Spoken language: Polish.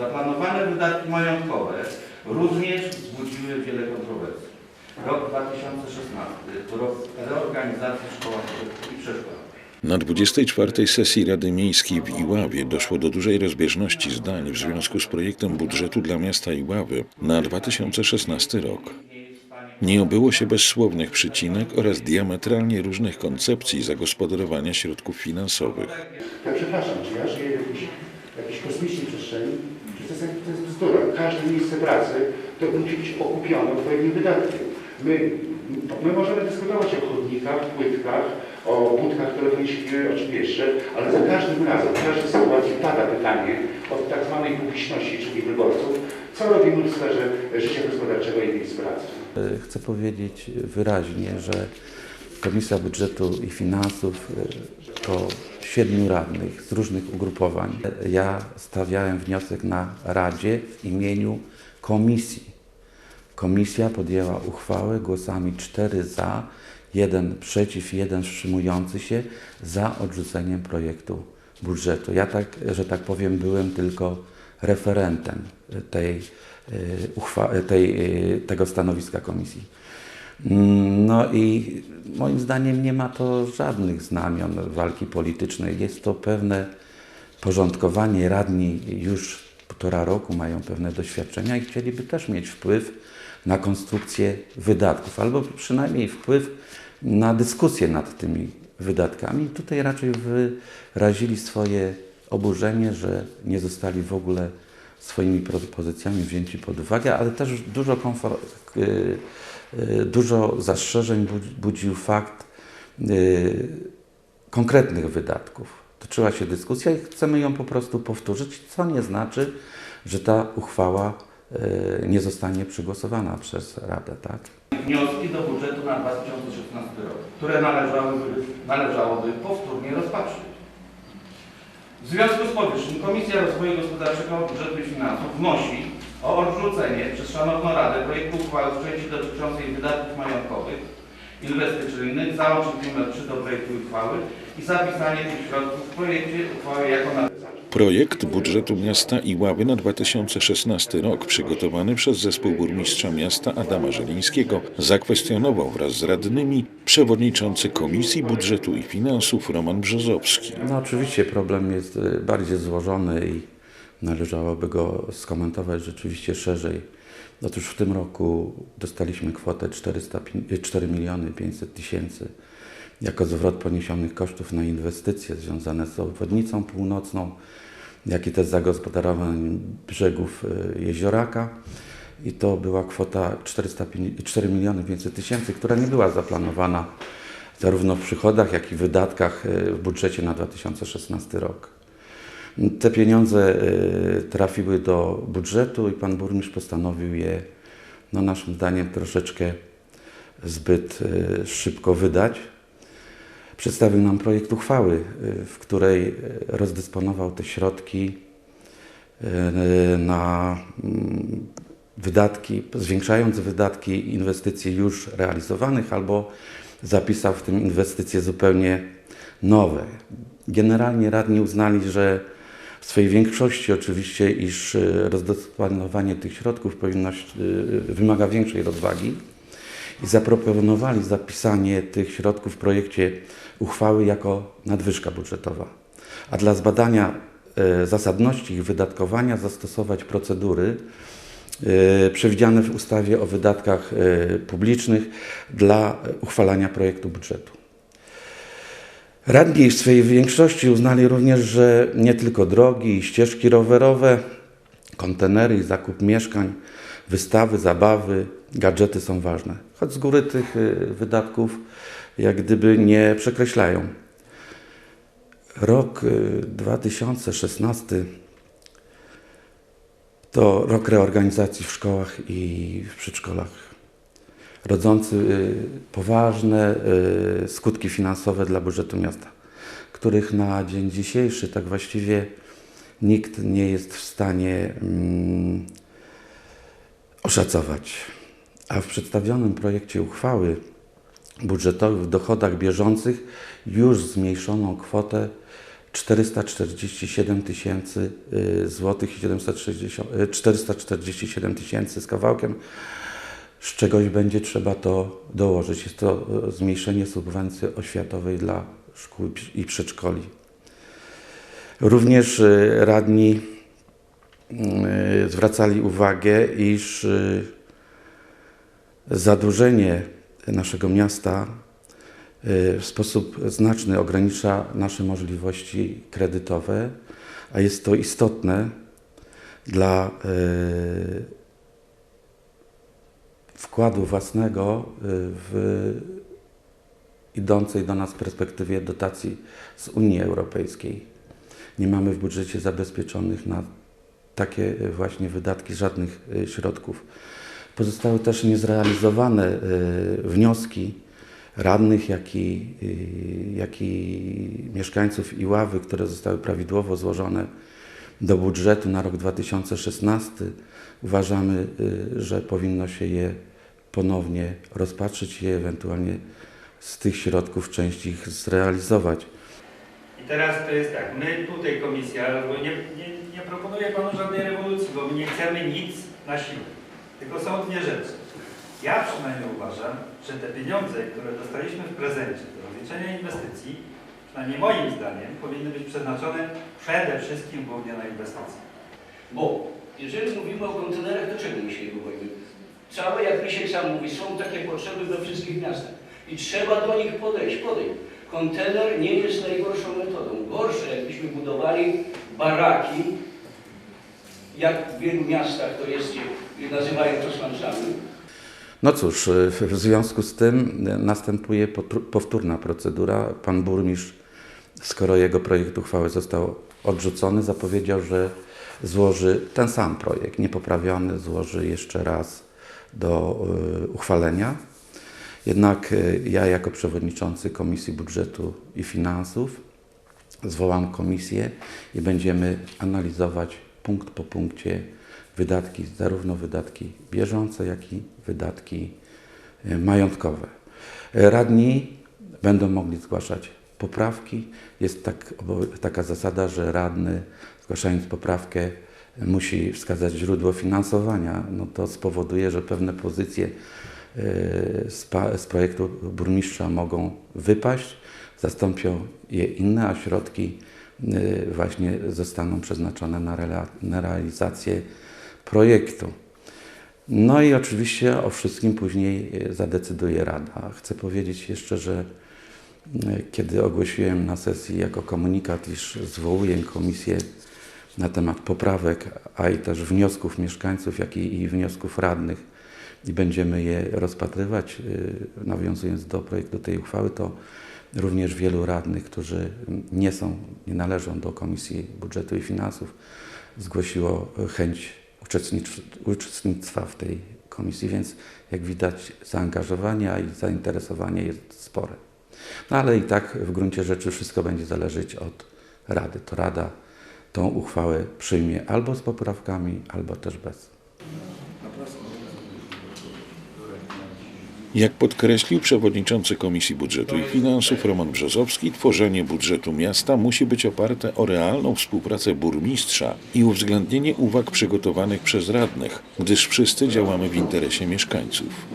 zaplanowane wydatki majątkowe również wzbudziły wiele kontrowersji. Rok 2016 to rok reorganizacji w szkołach i przedszkolach. Na 24 sesji Rady Miejskiej w Iławie doszło do dużej rozbieżności zdań w związku z projektem budżetu dla miasta Iławy na 2016 rok. Nie obyło się bez słownych przycinek oraz diametralnie różnych koncepcji zagospodarowania środków finansowych. Ja przepraszam, czy ja żyję w jakiejś, jakiejś kosmicznej przestrzeni? To jest, to jest bzdura? Każde miejsce pracy to musi być okupione odpowiednim wydatkiem. My, my możemy dyskutować o chodnikach, płytkach, o budkach telefonicznych czy pieszcze, ale za każdym razem, w każdej sytuacji pada pytanie od tak zwanej publiczności, czyli wyborców, co robimy w sferze życia gospodarczego i miejsc pracy. Chcę powiedzieć wyraźnie, że Komisja Budżetu i Finansów y, to siedmiu radnych z różnych ugrupowań. Ja stawiałem wniosek na Radzie w imieniu komisji. Komisja podjęła uchwałę głosami 4 za, 1 przeciw, 1 wstrzymujący się za odrzuceniem projektu budżetu. Ja tak, że tak powiem, byłem tylko referentem tej, uchwa- tej, y, tego stanowiska komisji. Mm, No i moim zdaniem nie ma to żadnych znamion walki politycznej. Jest to pewne porządkowanie. Radni już półtora roku mają pewne doświadczenia i chcieliby też mieć wpływ na konstrukcję wydatków, albo przynajmniej wpływ na dyskusję nad tymi wydatkami. Tutaj raczej wyrazili swoje oburzenie, że nie zostali w ogóle swoimi propozycjami wzięci pod uwagę, ale też dużo, komfor- y, y, dużo zastrzeżeń budzi- budził fakt y, konkretnych wydatków. Toczyła się dyskusja i chcemy ją po prostu powtórzyć, co nie znaczy, że ta uchwała y, nie zostanie przegłosowana przez Radę. Tak? Wnioski do budżetu na 2016 rok, które należałoby, należałoby powtórnie rozpatrzyć. W związku z powyższym Komisja Rozwoju Gospodarczego, Budżetu i Finansów wnosi o odrzucenie przez Szanowną Radę projektu uchwały w części dotyczącej wydatków majątkowych, inwestycyjnych, załącznik nr 3 do projektu uchwały i zapisanie tych środków w projekcie uchwały jako na Projekt budżetu miasta Iławy na 2016 rok, przygotowany przez zespół burmistrza miasta Adama Żelińskiego, zakwestionował wraz z radnymi przewodniczący Komisji Budżetu i Finansów Roman Brzozowski. No oczywiście problem jest y, bardziej złożony i należałoby go skomentować rzeczywiście szerzej. Otóż w tym roku dostaliśmy kwotę 400, pi- 4 miliony 500 tysięcy jako zwrot poniesionych kosztów na inwestycje związane z obwodnicą północną, jak i też zagospodarowaniem brzegów y, jezioraka. I to była kwota 400, pi- 4 miliony 500 tysięcy, która nie była zaplanowana zarówno w przychodach, jak i wydatkach y, w budżecie na 2016 rok. Te pieniądze y, trafiły do budżetu i pan burmistrz postanowił je, no naszym zdaniem, troszeczkę zbyt y, szybko wydać. Przedstawił nam projekt uchwały, y, w której rozdysponował te środki na mm, wydatki, zwiększając wydatki inwestycji już realizowanych albo zapisał w tym inwestycje zupełnie nowe. Generalnie radni uznali, że w swojej większości oczywiście, iż y, rozdysponowanie tych środków powinno, y, wymaga większej rozwagi i zaproponowali zapisanie tych środków w projekcie uchwały jako nadwyżka budżetowa. A dla zbadania e, zasadności ich wydatkowania zastosować procedury e, przewidziane w ustawie o wydatkach e, publicznych dla uchwalania projektu budżetu. Radni w swojej większości uznali również, że nie tylko drogi i ścieżki rowerowe, kontenery i zakup mieszkań, wystawy, zabawy, gadżety są ważne. Choć z góry tych y, wydatków jak gdyby nie przekreślają. Rok y, 2016 to rok reorganizacji w szkołach i w przedszkolach, rodzący y, poważne y, skutki finansowe dla budżetu miasta, których na dzień dzisiejszy tak właściwie nikt nie jest w stanie mm, oszacować. A w przedstawionym projekcie uchwały budżetowej w dochodach bieżących już zmniejszono kwotę 447 tysięcy y, złotych i 760, y, 447 tysięcy z kawałkiem, z czegoś będzie trzeba to dołożyć. Jest to y, zmniejszenie subwencji oświatowej dla szkół i prze- i przedszkoli. Również y, radni y, zwracali uwagę, iż zadłużenie naszego miasta w sposób znaczny ogranicza nasze możliwości kredytowe, a jest to istotne dla wkładu własnego y, w idącej do nas perspektywie dotacji z Unii Europejskiej. Nie mamy w budżecie zabezpieczonych na takie y, właśnie wydatki żadnych y, środków. Pozostały też niezrealizowane wnioski radnych, jak i, jak i mieszkańców Iławy, które zostały prawidłowo złożone do budżetu na rok 2016. Uważamy, że powinno się je ponownie rozpatrzyć i ewentualnie z tych środków część ich zrealizować. I teraz to jest tak, my tutaj komisja, bo nie, nie, nie proponuję panu żadnej rewolucji, bo my nie chcemy nic na siłę. Tylko są dwie rzeczy. Ja przynajmniej uważam, że te pieniądze, które dostaliśmy w prezencie do rozliczenia inwestycji, przynajmniej moim zdaniem, powinny być przeznaczone przede wszystkim głównie na inwestycje. Bo jeżeli mówimy o kontenerach, to czego my się nie boimy? Całe, jak Misiek sam mówi, są takie potrzeby we wszystkich miastach. I trzeba do nich podejść, podejść. Kontener nie jest najgorszą metodą. Gorsze, jakbyśmy budowali baraki, jak w wielu miastach to jest, nazywają to slumsami. No cóż, y, w związku z tym y, następuje powtórna procedura. Pan burmistrz, skoro jego projekt uchwały został odrzucony, zapowiedział, że złoży ten sam projekt, niepoprawiony, złoży jeszcze raz do y, uchwalenia. Jednak y, ja jako przewodniczący Komisji Budżetu i Finansów zwołam komisję i będziemy analizować punkt po punkcie wydatki, zarówno wydatki bieżące, jak i wydatki e, majątkowe. E, Radni będą mogli zgłaszać poprawki. Jest tak, taka zasada, że radny zgłaszając poprawkę e, musi wskazać źródło finansowania. No to spowoduje, że pewne pozycje e, z, projektu burmistrza mogą wypaść, zastąpią je inne, a środki y, właśnie zostaną przeznaczone na, na realizację projektu. No i oczywiście o wszystkim później y, zadecyduje Rada. Chcę powiedzieć jeszcze, że kiedy ogłosiłem na sesji jako komunikat, iż zwołuję komisję na temat poprawek, a i też wniosków mieszkańców, jak i, i wniosków radnych i będziemy je rozpatrywać, y, nawiązując do projektu tej uchwały, to również wielu radnych, którzy nie są, nie należą do Komisji Budżetu i Finansów, zgłosiło chęć uczestnictwa w tej komisji, więc jak widać zaangażowanie i zainteresowanie jest spore. No ale i tak w gruncie rzeczy wszystko będzie zależeć od Rady. To Rada tą uchwałę przyjmie albo z poprawkami, albo też bez. Jak podkreślił przewodniczący Komisji Budżetu i Finansów Roman Brzozowski, tworzenie budżetu miasta musi być oparte o realną współpracę burmistrza i uwzględnienie uwag przygotowanych przez radnych, gdyż wszyscy działamy w interesie mieszkańców.